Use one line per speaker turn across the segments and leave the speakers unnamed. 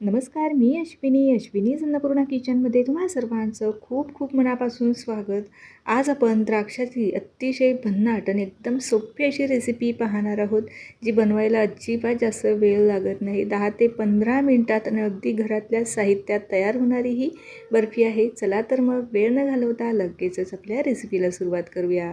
नमस्कार मी अश्विनी. अश्विनी अन्नपूर्णा किचनमध्ये तुम्हा सर्वांचं खूप खूप मनापासून स्वागत. आज आपण द्राक्षाची अतिशय भन्नाट आणि एकदम सोपी अशी रेसिपी पाहणार आहोत जी बनवायला अजिबात जास्त वेळ लागत नाही. दहा ते पंधरा मिनटात आणि अगदी घरातल्या साहित्यात तयार होणारी ही बर्फी आहे. चला तर मग वेळ न घालवता लगेचच आपल्या रेसिपीला सुरुवात करूया.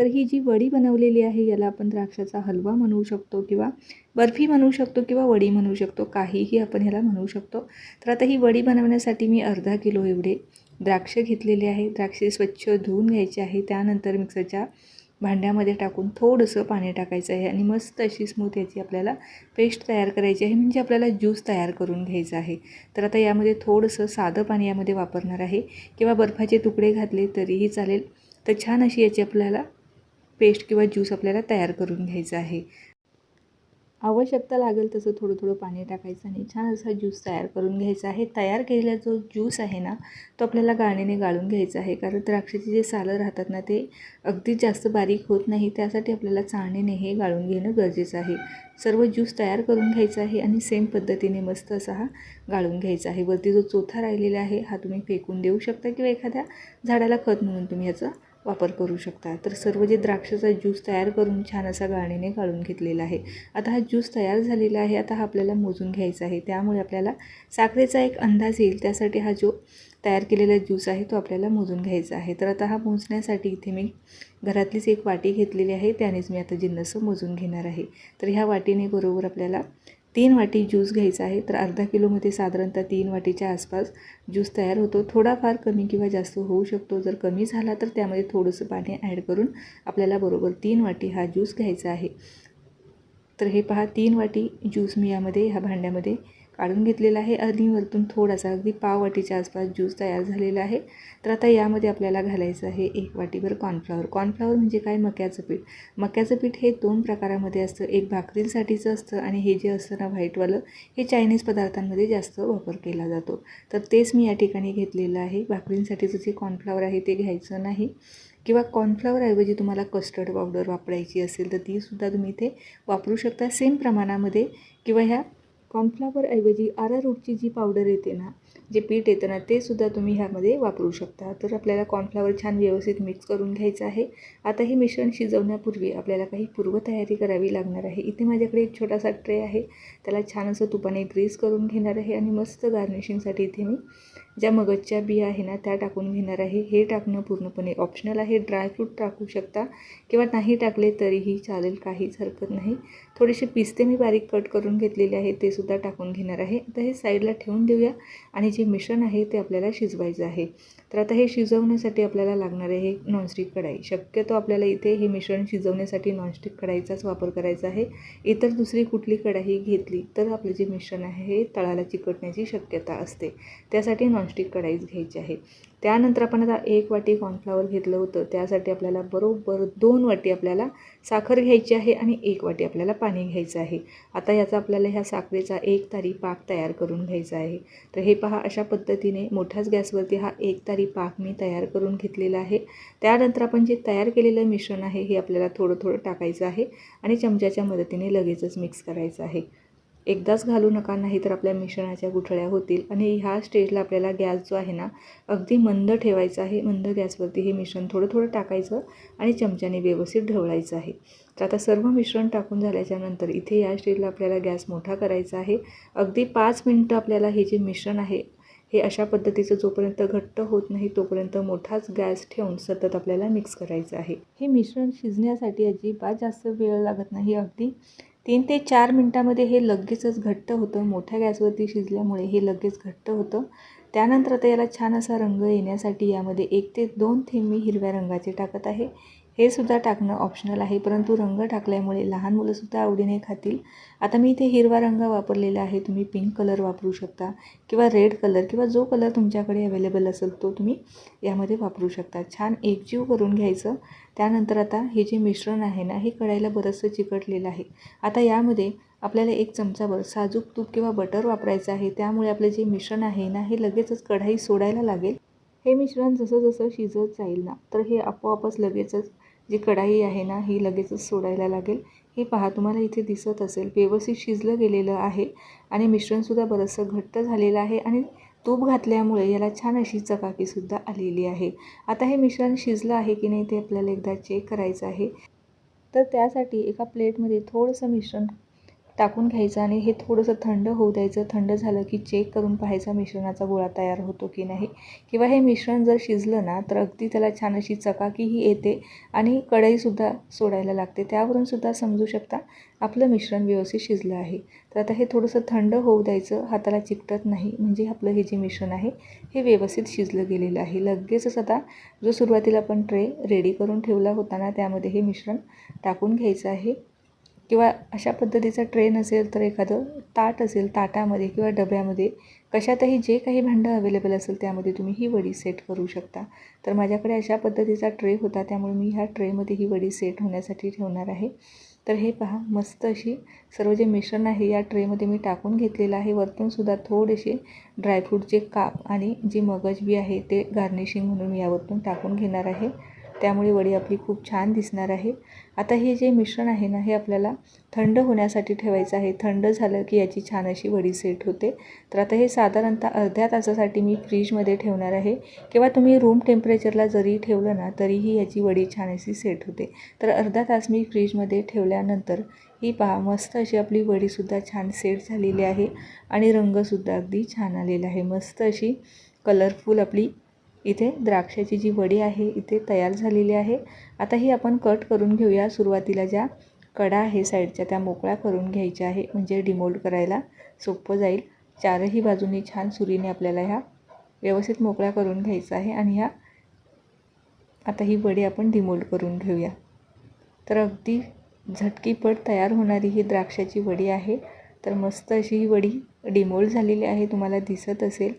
तर ही जी वडी बनवलेली आहे याला आपण द्राक्षाचा हलवा म्हणू शकतो किंवा बर्फी म्हणू शकतो किंवा वडी म्हणू शकतो. काहीही आपण ह्याला म्हणू शकतो. तर आता ही वडी बनवण्यासाठी मी अर्धा किलो एवढे द्राक्ष घेतलेले आहे. द्राक्षे स्वच्छ धुवून घ्यायचे आहे. त्यानंतर मिक्सरच्या भांड्यामध्ये टाकून थोडंसं पाणी टाकायचं आहे आणि मस्त अशी स्मूथ याची आपल्याला पेस्ट तयार करायची आहे. म्हणजे आपल्याला ज्यूस तयार करून घ्यायचा आहे. तर आता यामध्ये थोडंसं साधं पाणी यामध्ये वापरणार आहे. किंवा बर्फाचे तुकडे घातले तरीही चालेल. तर छान अशी याची आपल्याला पेस्ट किंवा ज्यूस आपल्याला तयार करून घ्यायचा आहे. आवश्यकता लागेल तसं थोडं थोडं पाणी टाकायचं आणि छान असा ज्यूस तयार करून घ्यायचा आहे. तयार केलेला जो ज्यूस आहे ना तो आपल्याला गाळणीने गाळून घ्यायचा आहे. कारण द्राक्षाचे जे सालं राहतात ना ते अगदी जास्त बारीक होत नाही. त्यासाठी आपल्याला चाळणीने हे गाळून घेणं गरजेचं आहे. सर्व ज्यूस तयार करून घ्यायचा आहे आणि सेम पद्धतीने मस्त असा हा गाळून घ्यायचा आहे. वरती जो चोथा राहिलेला आहे हा तुम्ही फेकून देऊ शकता किंवा एखाद्या झाडाला खत म्हणून तुम्ही ह्याचं वापर करू शकता. तर सर्व जे द्राक्षाचा ज्यूस तयार करून छान असा गाळणीने गाळून घेतलेला आहे. आता हा ज्यूस तयार झालेला आहे. आता हा आपल्याला मोजून घ्यायचा आहे. त्यामुळे आपल्याला साखरेचा एक अंदाज येईल. त्यासाठी हा जो तयार केलेला ज्यूस आहे तो आपल्याला मोजून घ्यायचा आहे. तर आता हा मोजण्यासाठी इथे मी घरातलीच एक वाटी घेतलेली आहे. त्यानेच मी आता जिन्नस मोजून घेणार आहे. तर ह्या वाटीने बरोबर आपल्याला तीन वाटी ज्यूस घ्यायचा आहे तर अर्धा किलोमध्ये साधारणतः तीन वाटीच्या आसपास ज्यूस तयार होतो. थोडाफार कमी किंवा जास्त होऊ शकतो. जर कमी झाला तर त्यामध्ये थोडंसं पाणी ॲड करून आपल्याला बरोबर तीन वाटी हा ज्यूस घ्यायचा आहे. तर हे पहा तीन वाटी ज्यूस मी यामध्ये ह्या भांड्यामध्ये काढून घेतलेला आहे. आणि वरतून थोडासा अगदी पाव वाटीच्या आसपास ज्यूस तयार झालेला आहे. तर आता यामध्ये आपल्याला घालायचं आहे एक वाटीभर कॉर्नफ्लॉवर कॉर्नफ्लॉवर म्हणजे काय? मक्याचं पीठ. मक्याचं पीठ हे दोन प्रकारामध्ये असतं. एक भाकरींसाठीचं असतं आणि हे जे असतं ना व्हाईटवालं हे चायनीज पदार्थांमध्ये जास्त वापर केला जातो. तर तेच मी या ठिकाणी घेतलेलं आहे. भाकरींसाठीचं जे कॉर्नफ्लॉवर आहे ते घ्यायचं नाही. किंवा कॉर्नफ्लॉवरऐवजी तुम्हाला कस्टर्ड पावडर वापरायची असेल तर तीसुद्धा तुम्ही इथे वापरू शकता. सेम प्रमाणामध्ये किंवा ह्या कॉर्नफ्लावरऐवजी आरारूटची जी पावडर येते ना जे पीठ येतं ना ते सुद्धा तुम्ही ह्यामध्ये वापरू शकता. तर आपल्याला कॉर्नफ्लावर छान व्यवस्थित मिक्स करून घ्यायचं आहे. आता हे मिश्रण शिजवण्यापूर्वी आपल्याला काही पूर्वतयारी करावी लागणार आहे. इथे माझ्याकडे एक छोटासा ट्रे आहे. त्याला छान असं तुपाने ग्रीस करून घेणार आहे आणि मस्त गार्निशिंगसाठी इथे मी ज्या मगजच्या बिया आहे ना त्या टाकून घेणार आहे. हे टाकणं पूर्णपणे ऑप्शनल आहे. ड्रायफ्रूट टाकू शकता किंवा नाही टाकले तरीही चालेल काहीच हरकत नाही. थोडेसे पिस्ते मी बारीक कट करून घेतलेले आहे ते सुद्धा टाकून घेणार आहे. आता हे साईडला ठेवून देऊया आणि जे मिश्रण आहे ते आपल्याला शिजवायचं आहे. तर आता हे शिजवण्यासाठी आपल्याला लागणार आहे नॉनस्टिक कढाई. शक्यतो आपल्याला इथे हे मिश्रण शिजवण्यासाठी नॉनस्टिक कढाईचाच वापर करायचा आहे. इतर दुसरी कुठली कढाई घेतली तर आपलं जे मिश्रण आहे हे तळाला चिकटण्याची शक्यता असते. त्यासाठी नॉनस्टिक कढाईच घ्यायची आहे. त्यानंतर आपण आता एक वाटी कॉर्नफ्लावर घेतलं होतं. त्यासाठी आपल्याला बरोबर दोन वाटी आपल्याला साखर घ्यायची आहे आणि एक वाटी आपल्याला पाणी घ्यायचं आहे. आता याचा आपल्याला ह्या साखरेचा एक तारी पाक तयार करून घ्यायचा आहे. तर हे पहा अशा पद्धतीने मोठ्याच गॅसवरती हा एक तारी पाक मी तयार करून घेतलेला आहे. त्यानंतर आपण जे तयार केलेलं मिश्रण आहे हे आपल्याला थोडं थोडं टाकायचं आहे आणि चमच्याच्या मदतीने लगेचच मिक्स करायचं आहे. एकदाच घालू नका नाही तर आपल्या मिश्रणाच्या गुठळ्या होतील. आणि ह्या स्टेजला आपल्याला गॅस जो आहे ना अगदी मंद ठेवायचा आहे. मंद गॅसवरती हे मिश्रण थोडं थोडं टाकायचं आणि चमच्याने व्यवस्थित ढवळायचं आहे. तर आता सर्व मिश्रण टाकून झाल्याच्यानंतर इथे या स्टेजला आपल्याला गॅस मोठा करायचा आहे. अगदी पाच मिनटं आपल्याला हे जे मिश्रण आहे हे अशा पद्धतीचं जोपर्यंत घट्ट होत नाही तोपर्यंत मोठाच गॅस ठेवून सतत आपल्याला मिक्स करायचं आहे. हे मिश्रण शिजण्यासाठी अजिबात जास्त वेळ लागत नाही. अगदी तीन ते चार मिनटामध्ये हे लगेचच घट्ट होतं. मोठ्या गॅसवरती शिजल्यामुळे हे लगेच घट्ट होतं. त्यानंतर आता याला छान असा रंग येण्यासाठी यामध्ये एक ते दोन थेंब मी हिरव्या रंगाचे टाकत आहे. हे सुद्धा टाकणं ऑप्शनल आहे. परंतु रंग टाकल्यामुळे लहान मुलंसुद्धा आवडीने खातील. आता मी इथे हिरवा रंग वापरलेला आहे. तुम्ही पिंक कलर वापरू शकता किंवा रेड कलर किंवा जो कलर तुमच्याकडे अवेलेबल असेल तो तुम्ही यामध्ये वापरू शकता. छान एकजीव करून घ्यायचं. त्यानंतर आता हे जे मिश्रण आहे ना हे कढाईला बरंचसं चिकटलेलं आहे. आता यामध्ये आपल्याला एक चमचाभर साजूक तूप किंवा बटर वापरायचं आहे. त्यामुळे आपलं जे मिश्रण आहे ना हे लगेचच कढाई सोडायला लागेल. हे मिश्रण जसं जसं शिजत जाईल ना तर हे आपोआपच लगेचच जी कढाई आहे ना ही लगेचच सोडायला लागेल. हे पहा तुम्हाला इथे दिसत असेल व्यवस्थित शिजलं गेलेलं आहे आणि मिश्रणसुद्धा बरंचसं घट्ट झालेलं आहे आणि तूप घातल्यामुळे याला छान अशी चकाकीसुद्धा आलेली आहे. आता हे मिश्रण शिजलं आहे की नाही ते आपल्याला एकदा चेक करायचं आहे. तर त्यासाठी एका प्लेटमध्ये थोडंसं मिश्रण टाकून घ्यायचं आणि हे थोडंसं थंड होऊ द्यायचं. थंड झालं की चेक करून पाहायचा मिश्रणाचा गोळा तयार होतो की नाही. किंवा हे मिश्रण जर शिजलं ना तर अगदी त्याला छान अशी चकाकीही येते आणि कढईसुद्धा सोडायला लागते. त्यावरून सुद्धा समजू शकता आपलं मिश्रण व्यवस्थित शिजलं आहे. तर आता हे थोडंसं थंड होऊ द्यायचं. हाताला चिकटत नाही. म्हणजे आपलं हे जे मिश्रण आहे हे व्यवस्थित शिजलं गेलेलं आहे. लगेचच आता जो सुरुवातीला आपण ट्रे रेडी करून ठेवला होता ना त्यामध्ये हे मिश्रण टाकून घ्यायचं आहे. किंवा अशा पद्धतीचा ट्रे नसेल तर एखादं ताट असेल ताटामध्ये किंवा डब्यामध्ये कशातही जे काही भांडं अवेलेबल असेल त्यामध्ये तुम्ही ही वडी सेट करू शकता. तर माझ्याकडे अशा पद्धतीचा ट्रे होता त्यामुळे मी ह्या ट्रेमध्ये ही वडी सेट होण्यासाठी ठेवणार आहे. तर हे पहा मस्त अशी सर्व जे मिश्रण आहे या ट्रेमध्ये मी टाकून घेतलेलं आहे. वरतूनसुद्धा थोडेसे ड्रायफ्रूटचे काप आणि जे मगज बी आहे ते गार्निशिंग म्हणून यावरतून टाकून घेणार आहे. त्यामुळे वडी आपली खूप छान दिसणार आहे. आता हे जे मिश्रण आहे ना हे आपल्याला थंड होण्यासाठी ठेवायचं आहे. थंड झालं की याची छान अशी वडी सेट होते. तर आता हे साधारणतः अर्ध्या तासासाठी मी फ्रीजमध्ये ठेवणार आहे. किंवा तुम्ही रूम टेम्परेचरला जरी ठेवलं ना तरीही याची वडी छान अशी सेट होते. तर अर्धा तास मी फ्रीजमध्ये ठेवल्यानंतर ही पहा मस्त अशी आपली वडीसुद्धा छान सेट झालेली आहे. आणि रंगसुद्धा अगदी छान आलेला आहे. मस्त अशी कलरफुल आपली इथे द्राक्षाची जी वडी आहे इथे तयार झालेली आहे. आता ही आपण कट करून घेऊया. सुरुवातीला ज्या कडा आहे साईडच्या त्या मोकळ्या करून घ्यायच्या आहे म्हणजे डिमोल्ड करायला सोपं जाईल. चारही बाजूनी छान सुरीने आपल्याला ह्या व्यवस्थित मोकळ्या करून घ्यायचं आहे आणि ह्या आता ही वडी आपण डिमोल्ड करून घेऊया. तर अगदी झटकीपट तयार होणारी ही द्राक्षाची वडी आहे. तर मस्त अशी ही वडी डिमोल्ड झालेली आहे. तुम्हाला दिसत असेल.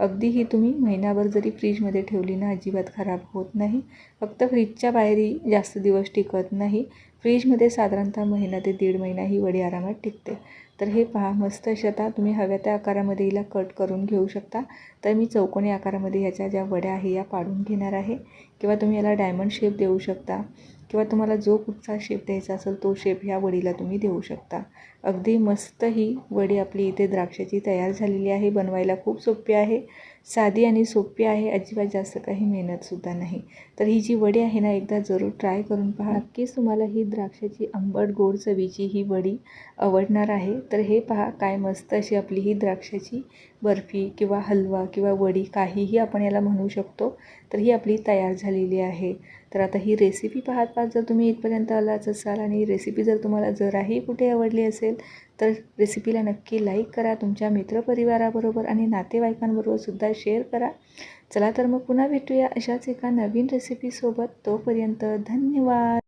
अगदी ही तुम्ही महिनाभर जरी फ्रीजमध्ये ठेवली ना अजिबात खराब होत नाही. फक्त फ्रीजच्या बाहेरही जास्त दिवस टिकत नाही. फ्रीजमध्ये साधारणतः महिना ते दीड महिना ही वडी आरामात टिकते. तर हे पहा मस्त अशी आता तुम्ही हव्या त्या आकारामध्ये हिला कट करून घेऊ शकता. तर मी चौकोनी आकारामध्ये ह्याच्या ज्या वड्या आहे या पाडून घेणार आहे. किंवा तुम्ही याला डायमंड शेप देऊ शकता. किंवा तुम्हाला जो कुठचा शेप द्यायचा असेल तो शेप ह्या वडीला तुम्ही देऊ शकता. अगदी मस्त ही वडी आपली इथे द्राक्षाची तयार झालेली आहे बनवायला खूप सोपी आहे. साधी आणि सोपी आहे अजिबात जास्त काही मेहनतसुद्धा नाही. तर ही जी वडी आहे ना एकदा जरूर ट्राय करून पहा. नक्कीच तुम्हाला ही द्राक्षाची आंबट गोड चवीची ही वडी आवडणार आहे. तर हे पहा काय मस्त अशी आपली ही द्राक्षाची बर्फी किंवा हलवा किंवा वडी काहीही आपण याला म्हणू शकतो तर ही आपली तयार झालेली आहे. तर आता ही रेसिपी पाहत पाहत जर तुम्ही इथपर्यंत आलाच असाल आणि रेसिपी जर तुम्हाला जराही कुठे आवडली असेल तर रेसिपीला नक्की लाईक करा तुमच्या मित्रपरिवाराबरोबर आणि नातेवाईकांबरोबर सुद्धा शेअर करा. चला तर मग पुन्हा भेटूया अशाच एका नवीन रेसिपीसोबत तोपर्यंत धन्यवाद.